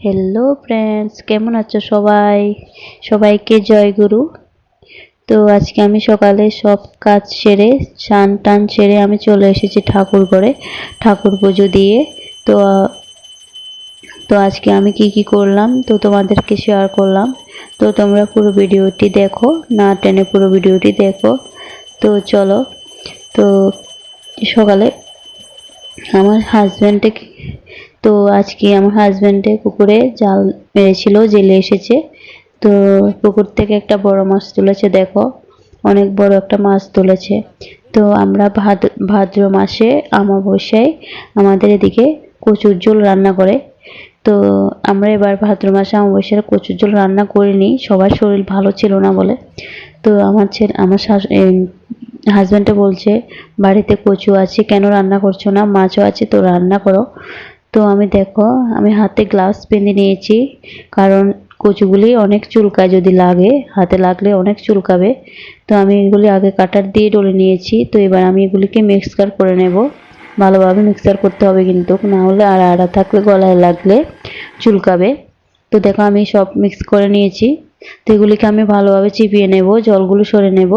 Hello friends কেমন আছো সবাই? সবাইকে জয় গুরু। তো আজকে আমি সকালে সব কাজ সেরে, স্নান টান সেরে আমি চলে এসেছি ঠাকুর ঘরে, ঠাকুর পুজো দিয়ে। তো তো আজকে আমি কি কি করলাম, তো তোমাদেরকে শেয়ার করলাম। তো তোমরা পুরো ভিডিওটি দেখো, না টেনে পুরো ভিডিওটি দেখো। তো চলো, তো সকালে আমার হাজব্যান্ডে তো আজকে আমার হাজব্যান্ডে পুকুরে জাল মেরেছিল জেলে এসেছে। তো পুকুর থেকে একটা বড় মাছ তুলেছে, দেখো। অনেক বড় একটা মাছ তুলেছে। তো আমরা ভাদ, ভাদ্র মাসে অমাবস্যায় আমাদের এদিকে কচুর ঝোল রান্না করে। তো আমরা এবার ভাদ্র মাসে অমাবস্যায় কচুর ঝোল রান্না করিনি, সবার শরীর ভালো ছিল না বলে। তো আমার ছেলে আমার শাশু হাজব্যান্ডে বলছে, বাড়িতে কচু আছে, কেন রান্না করছ না? মাছও আছে, তো রান্না করো। তো আমি দেখো, আমি হাতে গ্লাভস বেঁধে নিয়েছি, কারণ কচুগুলি অনেক চুলকায় যদি লাগে, হাতে লাগলে অনেক চুলকাবে। তো আমি এগুলি আগে কাটার দিয়ে ডলে নিয়েছি, তো এবার আমি এগুলিকে মিক্সচার করে নেব। ভালোভাবে মিক্সার করতে হবে কিন্তু, না হলে আর আড়া থাকলে, গলায় লাগলে চুলকাবে। তো দেখো, আমি সব মিক্স করে নিয়েছি। তো এগুলিকে আমি ভালোভাবে চিপিয়ে নেব, জলগুলো সরে নেব।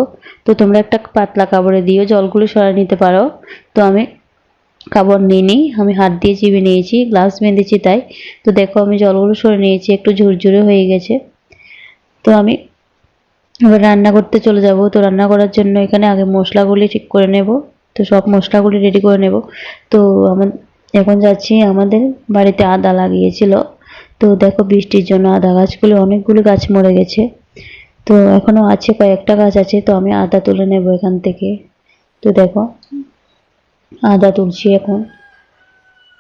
তো তোমরা একটা পাতলা কাপড়ে দিও জলগুলো সরে নিতে পারো। তো আমি কাপড় নিইনি, আমি হাত দিয়ে চিপে নিয়েছি গ্লাস বেঁধেছি তাই। তো দেখো, আমি জলগুলো সরে নিয়েছি, একটু ঝুরঝুরে হয়ে গেছে। তো আমি এবার রান্না করতে চলে যাব। তো রান্না করার জন্য এখানে আগে মশলাগুলি ঠিক করে নেব। তো সব মশলাগুলি রেডি করে নেব। তো আমার এখন যাচ্ছি আমাদের বাড়িতে আদা লাগিয়েছিল। তো দেখো, বৃষ্টির জন্য আদা গাছগুলো, অনেকগুলো গাছ মরে গেছে। তো এখনও আছে, কয়েকটা গাছ আছে। তো আমি আদা তুলে নেব এখান থেকে। তো দেখো আদা তুলছি এখন।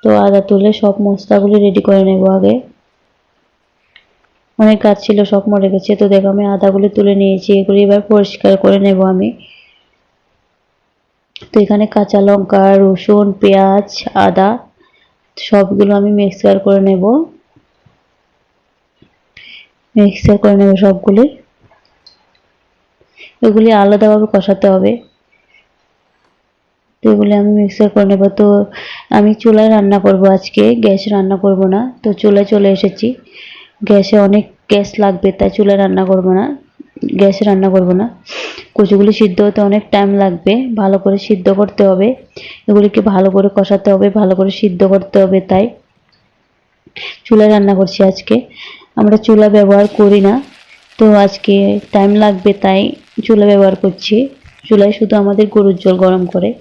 তো আদা তুলে সব মশলাগুলি রেডি করে নেব আগে। অনেক গাছ ছিল, সব মরে গেছে। তো দেখো আমি আদাগুলি তুলে নিয়েছি, এগুলি এবার পরিষ্কার করে নেব আমি। তো এখানে কাঁচা লঙ্কা, রসুন, পেঁয়াজ, আদা, সবগুলো আমি মিক্সচার করে নেব। মিক্সচার করে নেব সবগুলি। এগুলি আলাদাভাবে কষাতে হবে। তো এগুলি আমি মিক্সার করে নেব। তো আমি চুলায় রান্না করব আজকে, গ্যাস রান্না করব না। তো চুলায় চলে এসেছি। গ্যাসে অনেক গ্যাস লাগবে, তাই চুলায় রান্না করব না। গ্যাসে রান্না করব না। কচুগুলি সিদ্ধ হতে অনেক টাইম লাগবে। ভালো করে সিদ্ধ করতে হবে। এগুলিকে ভালো করে কষাতে হবে, ভালো করে সিদ্ধ করতে হবে তাই। চুলায় রান্না করছি আজকে। আমরা চুলা ব্যবহার করি না। তো আজকে টাইম লাগবে তাই চুলা ব্যবহার করছি। চুলায় শুধু আমাদের গরুর জল গরম করে।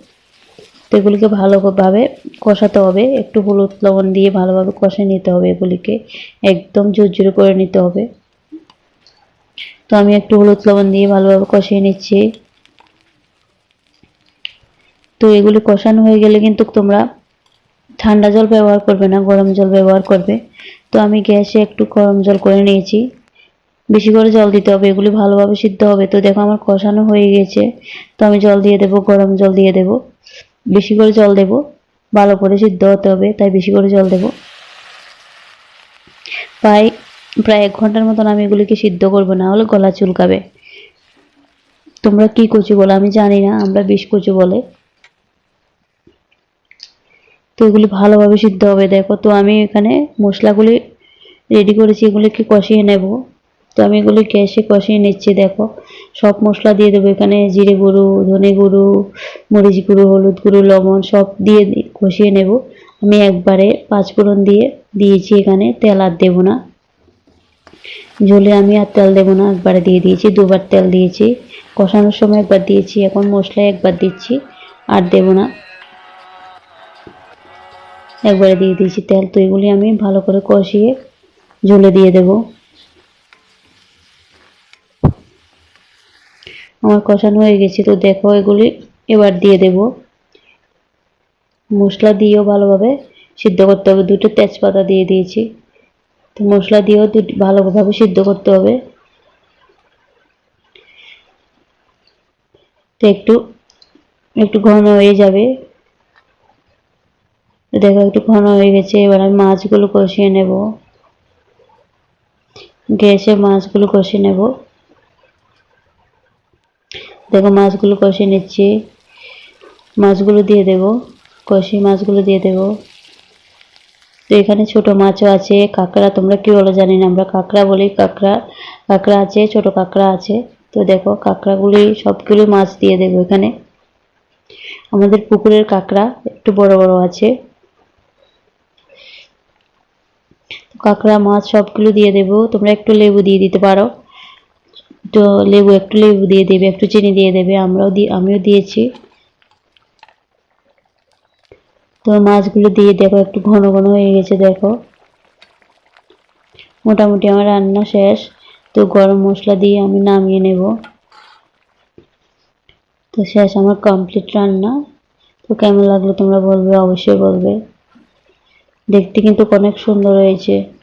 তো এগুলিকে ভালোভাবে কষাতে হবে। একটু হলুদ লবণ দিয়ে ভালোভাবে কষে নিতে হবে এগুলিকে। একদম ঝুরঝুরে করে নিতে হবে। তো আমি একটু হলুদ লবণ দিয়ে ভালোভাবে কষিয়ে নিচ্ছি। তো এগুলি কষানো হয়ে গেলে কিন্তু তোমরা ঠান্ডা জল ব্যবহার করবে না, গরম জল ব্যবহার করবে। তো আমি গ্যাসে একটু গরম জল করে নিয়েছি। বেশি করে জল দিতে হবে, এগুলি ভালোভাবে সিদ্ধ হবে। তো দেখো আমার কষানো হয়ে গেছে। তো আমি জল দিয়ে দেবো, গরম জল দিয়ে দেবো। বেশি করে জল দেব। ভালো করে সিদ্ধ হতে হবে, তাই বেশি করে জল দেব। প্রায় প্রায় এক ঘণ্টার মতন আমি এগুলিকে সিদ্ধ করব, না হলে গলা চুলকাবে। তোমরা কি কচু বলো? আমি জানি না, আমরা বিষ কচু বলে। তো এগুলি ভালোভাবে সিদ্ধ হবে, দেখো। তো আমি এখানে মশলাগুলি রেডি করেছি, এগুলিকে কষিয়ে নেব। তো আমি এগুলি গ্যাসে কষিয়ে নিচ্ছি, দেখো। সব মশলা দিয়ে দেবো এখানে, জিরে গুঁড়ো, ধনে গুঁড়ো, মরিচ গুঁড়ো, হলুদ গুঁড়ো, লবণ, সব দিয়ে কষিয়ে নেব। আমি একবারে পাঁচ ফোড়ন দিয়ে দিয়েছি এখানে, তেল আর দেবো না। ঝোলে আমি আর তেল দেবো না, একবারে দিয়ে দিয়েছি, দুবার তেল দিয়েছি। কষানোর সময় একবার দিয়েছি, এখন মশলায় একবার দিচ্ছি, আর দেবো না। একবারে দিয়ে দিয়েছি তেল, তো এগুলি আমি ভালো করে কষিয়ে ঝোলে দিয়ে দেবো। আমার কষানো হয়ে গেছে, তো দেখো এগুলি এবার দিয়ে দেব। মশলা দিয়েও ভালোভাবে সিদ্ধ করতে হবে। দুটো তেজপাতা দিয়ে দিয়েছি। তো মশলা দিয়েও ভালোভাবে সিদ্ধ করতে হবে। তো একটু একটু ঘন হয়ে যাবে। দেখো একটু ঘন হয়ে গেছে, এবার আমি মাছগুলো কষিয়ে নেব। গ্যাসে মাছগুলো কষিয়ে নেব। দেখো মাছগুলো কষিয়ে নিচ্ছি। মাছগুলো দিয়ে দেব। কষি মাছগুলো দিয়ে দেব। তো এখানে ছোট মাছও আছে, কাঁকড়া তোমরা কি বলো জানি না, আমরা কাঁকড়া বলি, কাঁকড়া কাঁকড়া আছে, ছোট কাঁকড়া আছে। তো দেখো কাঁকড়াগুলি সবগুলি মাছ দিয়ে দেবো এখানে। আমাদের পুকুরের কাঁকড়া একটু বড় বড় আছে। কাঁকড়া, মাছ সবগুলো দিয়ে দেবো। তোমরা একটু লেবু দিয়ে দিতে পারো। তো লেবু, একটু লেবু দিয়ে দেবে, একটু চিনি দিয়ে দেবে, আমরাও দিয়ে আমিও দিয়েছি। তো মাছগুলো দিয়ে দেখো, একটু ঘন ঘন হয়ে গেছে, দেখো। মোটামুটি আমার রান্না শেষ। তো গরম মশলা দিয়ে আমি নামিয়ে নেব। তো শেষ আমার কমপ্লিট রান্না। তো কেমন লাগল তোমরা বলবে, অবশ্যই বলবে। দেখতে কিন্তু অনেক সুন্দর হয়েছে।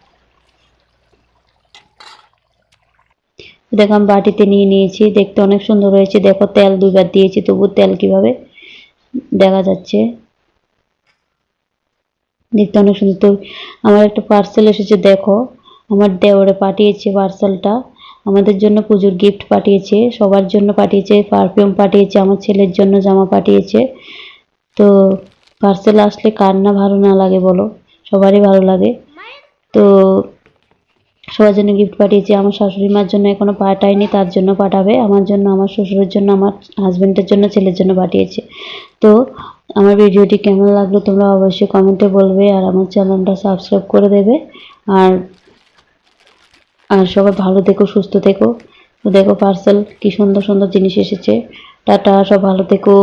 দেখো আমি বাটিতে নিয়ে নিয়েছি, দেখতে অনেক সুন্দর হয়েছে। দেখো তেল দুইবার দিয়েছি, তবু তেল কীভাবে দেখা যাচ্ছে? দেখতে অনেক সুন্দর। তো আমার একটা পার্সেল এসেছে, দেখো। আমার দেওরে পাঠিয়েছে পার্সেলটা আমাদের জন্য পুজোর গিফট পাঠিয়েছে, সবার জন্য পাঠিয়েছে পারফিউম পাঠিয়েছে, আমার ছেলের জন্য জামা পাঠিয়েছে। তো পার্সেল আসলে কার না ভালো না লাগে বলো? সবারই ভালো লাগে। তো সবার জন্য গিফট পাঠিয়েছি। আমার শাশুড়ি মার জন্য এখনও পাঠায়নি, তার জন্য পাঠাবে। আমার জন্য, আমার শ্বশুরের জন্য, আমার হাজবেন্ডের জন্য, ছেলের জন্য পাঠিয়েছে। তো আমার ভিডিওটি কেমন লাগল তোমরা অবশ্যই কমেন্টে বলবে আর আমার চ্যানেলটা সাবস্ক্রাইব করে দেবে। আর আর সবাই ভালো থেকো, সুস্থ থেকো। দেখো পার্সেল কি সুন্দর সুন্দর জিনিস এসেছে। টাটা, সব ভালো থেকো।